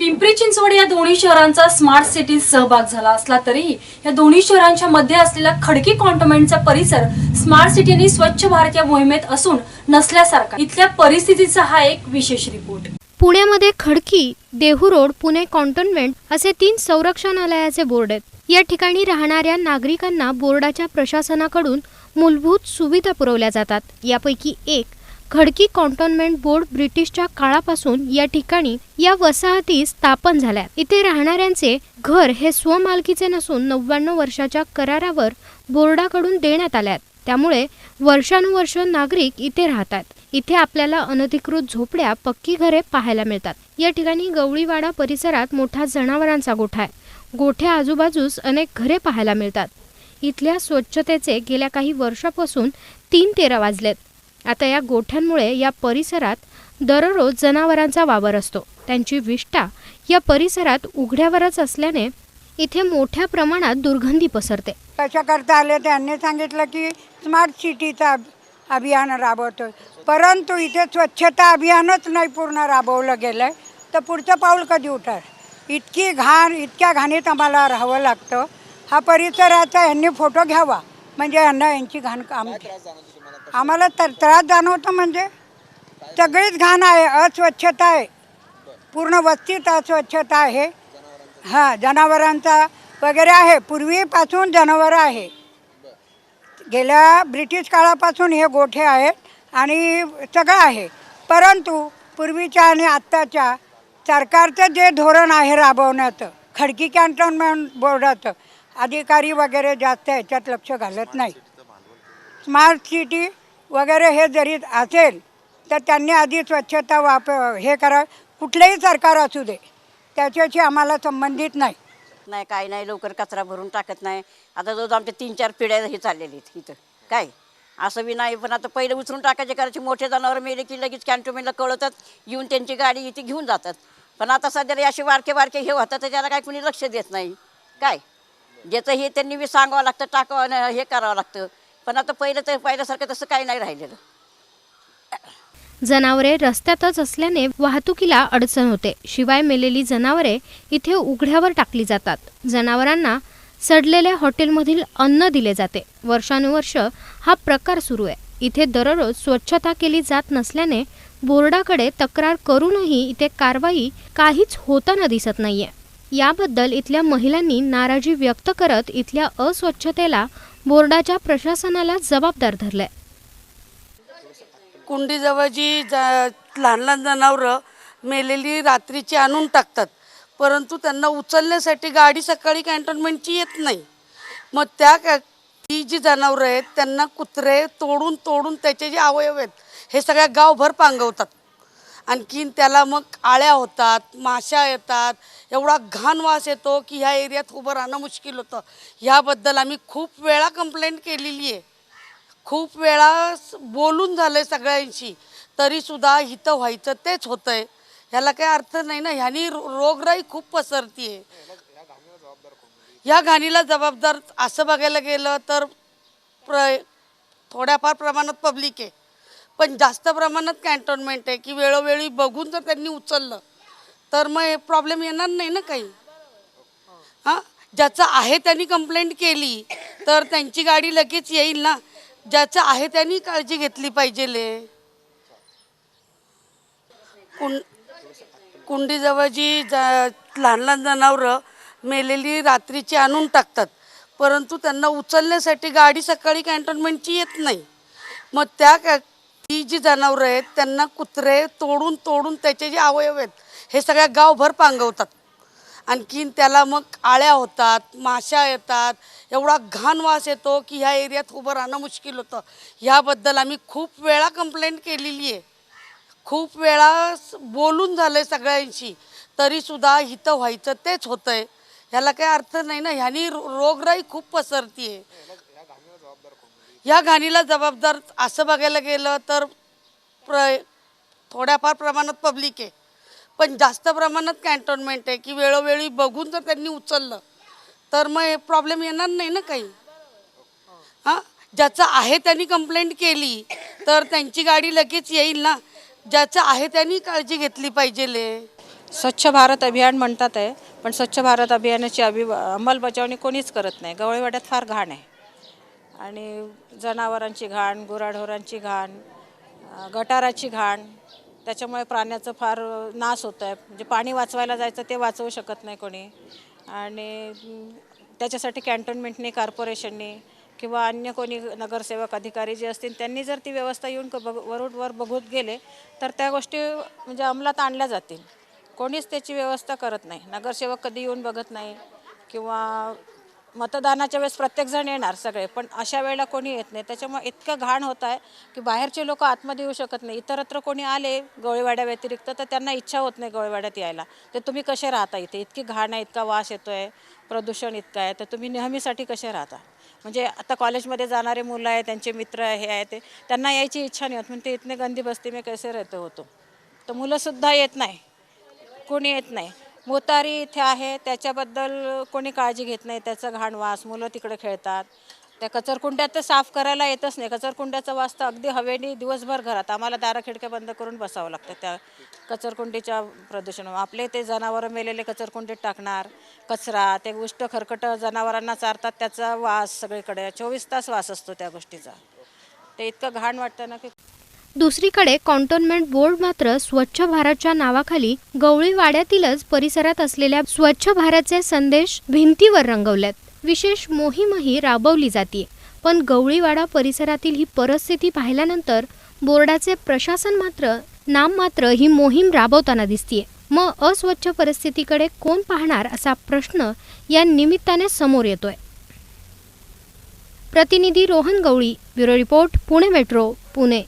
पिंपरी चिंचवड या दोन्ही शहरांचा स्मार्ट सिटीत सहभाग झाला असला तरीही या दोन्ही शहरांच्या मध्ये असलेला खडकी कॉन्टोमेंटचा परिसर स्मार्ट सिटीने स्वच्छ भारत या मोहिमेत असून नसल्यासारखा. इथल्या परिस्थितीचा हा एक विशेष रिपोर्ट. पुण्यामध्ये खडकी देहू रोड पुणे कॉन्टोनमेंट असे तीन संरक्षणालयाचे बोर्ड आहेत. या ठिकाणी राहणाऱ्या नागरिकांना बोर्डाच्या प्रशासनाकडून मूलभूत सुविधा पुरवल्या जातात. यापैकी एक खडकी कॉन्टोनमेंट बोर्ड ब्रिटिशच्या काळापासून या ठिकाणी या वसाहती स्थापन झाल्या. इथे राहणाऱ्यांचे घर हे स्वमालकीचे नसून नव्याण्णव वर्षाच्या करारावर बोर्डाकडून देण्यात आल्यात त्यामुळे वर्षानुवर्ष नागरिक इथे राहतात. इथे आपल्याला अनधिकृत झोपड्या पक्की घरे पाहायला मिळतात. या ठिकाणी गवळीवाडा परिसरात मोठा जनावरांचा गोठा आहे. गोठ्या आजूबाजूस अनेक घरे पाहायला मिळतात. इथल्या स्वच्छतेचे गेल्या काही वर्षापासून तीन तेरा वाजलेत. आता या गोठ्यांमुळे या परिसरात दररोज जनावरांचा वावर असतो. त्यांची विष्ठा या परिसरात उघड्यावरच असल्याने इथे मोठ्या प्रमाणात दुर्गंधी पसरते. कशा करता आले त्यांनी सांगितलं की स्मार्ट सिटीचा अभियान राबवतो परंतु इथे स्वच्छता अभियानच नाही पूर्ण राबवलं गेलं आहे तर पुढचं पाऊल कधी उठार इतकी घाण इतक्या घाणीत आम्हाला राहावं लागतं. हा परिसराचा यांनी फोटो घ्यावा. म्हणजे यांना यांची घाण काम आम्हाला तर त्रास जाणवतो म्हणजे. सगळीच घाण आहे अस्वच्छता आहे. पूर्ण वस्तीत अस्वच्छता आहे. हां जनावरांचा वगैरे आहे. पूर्वीपासून जनावरं आहे. गेल्या ब्रिटिश काळापासून हे गोठे आहेत आणि सगळं आहे. परंतु पूर्वीच्या आणि आत्ताच्या सरकारचं जे धोरण आहे राबवण्याचं खडकी कॅन्टोनमेंट बोर्डाचं अधिकारी वगैरे जास्त ह्याच्यात लक्ष घालत नाही. स्मार्ट सिटी वगैरे हे जरी असेल तर त्यांनी आधी स्वच्छता वाप हे करा. कुठलेही सरकार असू दे त्याच्याशी आम्हाला संबंधित नाही. नाही काय नाही. लवकर कचरा भरून टाकत नाही. आता जवळ आमच्या तीन चार पिढ्या हे चाललेली आहेत इथं. काय? असं बी नाही पण आता पहिले उचलून टाकायचे करायचे. मोठे जनावर मेले की लगेच कॅन्टोमेंटला कळवतात येऊन त्यांची गाडी इथे घेऊन जातात. पण आता सध्या असे वारके बारके हे होतात तर त्याला काय कुणी लक्ष देत नाही. काय? ज्याचं हे त्यांनी बी सांगावं लागतं टाकावं हे करावं लागतं. पण आता पहिलं तर पहिल्यासारखं तसं काही नाही राहिलेलं. जनावरे रस्त्यातच असल्याने वाहतुकीला अडचण होते. शिवाय मेलेली जनावरे इथे उघड्यावर टाकली जातात. जनावरांना सडलेल्या हॉटेलमधील अन्न दिले जाते. वर्षानुवर्ष हा प्रकार सुरू आहे. इथे दररोज स्वच्छता केली जात नसल्याने बोर्डाकडे तक्रार करूनही इथे कारवाई काहीच होताना दिसत नाहीये. याबद्दल इथल्या महिलांनी नाराजी व्यक्त करत इथल्या अस्वच्छतेला बोर्डाच्या प्रशासनाला जबाबदार धरलंय. कुंडीजवळ जी लहान लहान जनावरं मेलेली रात्रीची आणून टाकतात. परंतु त्यांना उचलण्यासाठी गाडी सकाळी कॅन्टोन्मेंटची येत नाही. मग त्या ती जी जनावरं आहेत त्यांना कुत्रे तोडून तोडून त्याचे जे अवयव आहेत हे सगळ्या गावभर पांगवतात. आणखीन त्याला मग आळ्या होतात माशा येतात एवढा घाण वास येतो की ह्या एरियात उभं राहणं मुश्किल होतं. ह्याबद्दल आम्ही खूप वेळा कंप्लेंट केलेली आहे. खूप वेळा बोलून झालं आहे सगळ्यांशी तरीसुद्धा हितं व्हायचं तेच होतं आहे ह्याला काही अर्थ नाही ना ह्यानी रो- रोगराई खूप पसरते आहे ह्या घाणीला जबाबदार असं बघायला गेलं तर प्र थोड्याफार प्रमाणात पब्लिक आहे. पण जास्त प्रमाणात कॅन्टोनमेंट आहे की वेळोवेळी बघून जर त्यांनी उचललं तर मग हे प्रॉब्लेम येणार नाही ना काही. हां? ज्याचं आहे त्यांनी कंप्लेंट केली तर त्यांची गाडी लगेच येईल ना? ज्याचं आहे त्यांनी काळजी घेतली पाहिजे कुंड कुंडीजवळ जी जा लहान लहान जनावरं मेलेली रात्रीची आणून टाकतात परंतु त्यांना उचलण्यासाठी गाडी सकाळी कॅन्टोनमेंटची येत नाही. मग त्या ही ती जी जनावरं आहेत त्यांना कुत्रे तोडून तोडून त्याचे जे अवयव आहेत हे सगळ्या गावभर पांगवतात. आणखीन त्याला मग आळ्या होतात माशा येतात एवढा घाण वास येतो की ह्या एरियात उभं राहणं मुश्किल होतं. ह्याबद्दल आम्ही खूप वेळा कंप्लेंट केलेली आहे. खूप वेळा बोलून झालं आहे सगळ्यांशी तरीसुद्धा हितं व्हायचं तेच होतं आहे ह्याला काही अर्थ नाही ना? ह्यानी रो- रोगराई खूप पसरतीये. या घाणीला जबाबदार असं बघायला गेलं तर प्र थोड्याफार प्रमाणात पब्लिक आहे. पण जास्त प्रमाणात कॅन्टोन्मेंट आहे की वेळोवेळी बघून जर त्यांनी उचललं तर मग हे प्रॉब्लेम येणार नाही ना काही. हां? ज्याचं आहे त्यांनी कंप्लेंट केली तर त्यांची गाडी लगेच येईल ना? ज्याचं आहे त्यांनी काळजी घेतली पाहिजे स्वच्छ भारत अभियान म्हणतात आहे पण स्वच्छ भारत अभियानाची अभि अंमलबजावणी कोणीच करत नाही. गवळीवाड्यात फार घाण आहे. आणि जनावरांची घाण गुराढोरांची घाण गटाराची घाण त्याच्यामुळे प्राण्याचं फार नाश होत आहे म्हणजे पाणी वाचवायला जायचं ते वाचवू शकत नाही कोणी. आणि त्याच्यासाठी कॅन्टोन्मेंटने कॉर्पोरेशनने किंवा अन्य कोणी नगरसेवक अधिकारी जे असतील त्यांनी जर ती व्यवस्था येऊन क- बघ वरूडवर बघूत गेले तर त्या गोष्टी म्हणजे अंमलात आणल्या जातील. कोणीच त्याची व्यवस्था करत नाही. नगरसेवक कधी येऊन बघत नाही. किंवा मतदानाच्या वेळेस प्रत्येकजण येणार सगळे पण अशा वेळेला कोणी येत नाही. त्याच्यामुळे इतकं घाण होत आहे की बाहेरचे लोक आतमध्ये येऊ शकत नाही. इतरत्र कोणी आले गोळीवाड्या व्यतिरिक्त तर त्यांना इच्छा होत नाही गोळीवाड्यात यायला. तर तुम्ही कसे राहता इथे? इतकी घाण आहे इतका वास येतो आहे प्रदूषण इतकं आहे. तर तुम्ही नेहमीसाठी कसे राहता? म्हणजे आता कॉलेजमध्ये जाणारे मुलं आहे त्यांचे मित्र हे आहे ते त्यांना यायची इच्छा नाही होत. म्हणजे ते इतने गंदी बस्ती मी कसे राहतो होतो तर मुलंसुद्धा येत नाही. कोणी येत नाही. मोतारी इथे आहे त्याच्याबद्दल कोणी काळजी घेत नाही त्याचं घाण वास मुलं तिकडे खेळतात. त्या कचरकुंड्यात तर साफ करायला येतच नाही. कचरकुंड्याचा वास तर अगदी हवेने दिवसभर घरात. आम्हाला दारा खिडक्या बंद करून बसावं लागतं त्या कचरकुंडीच्या प्रदूषण आपले ते जनावरं मेलेले कचरकुंडीत टाकणार कचरा ते गोष्ट खरकट जनावरांना चारतात त्याचा वास सगळीकडे. चोवीस तास वास असतो त्या गोष्टीचा. ते इतकं घाण वाटतं ना की दुसरीकडे कॉन्टोनमेंट बोर्ड मात्र स्वच्छ भारतच्या नावाखाली गवळी वाड्यातीलच परिसरात असलेल्या स्वच्छ भारतचे संदेश भिंतीवर रंगवल्यात. विशेष मोहीमही राबवली जाते पण गवळीवाडा परिसरातील ही परिस्थिती पाहिल्यानंतर बोर्डाचे प्रशासन मात्र नाममात्र ही मोहीम राबवताना दिसतीये. मग अस्वच्छ परिस्थितीकडे कोण पाहणार असा प्रश्न या निमित्ताने समोर येतोय. प्रतिनिधी Rohan Gawali bureau report Pune metro Pune.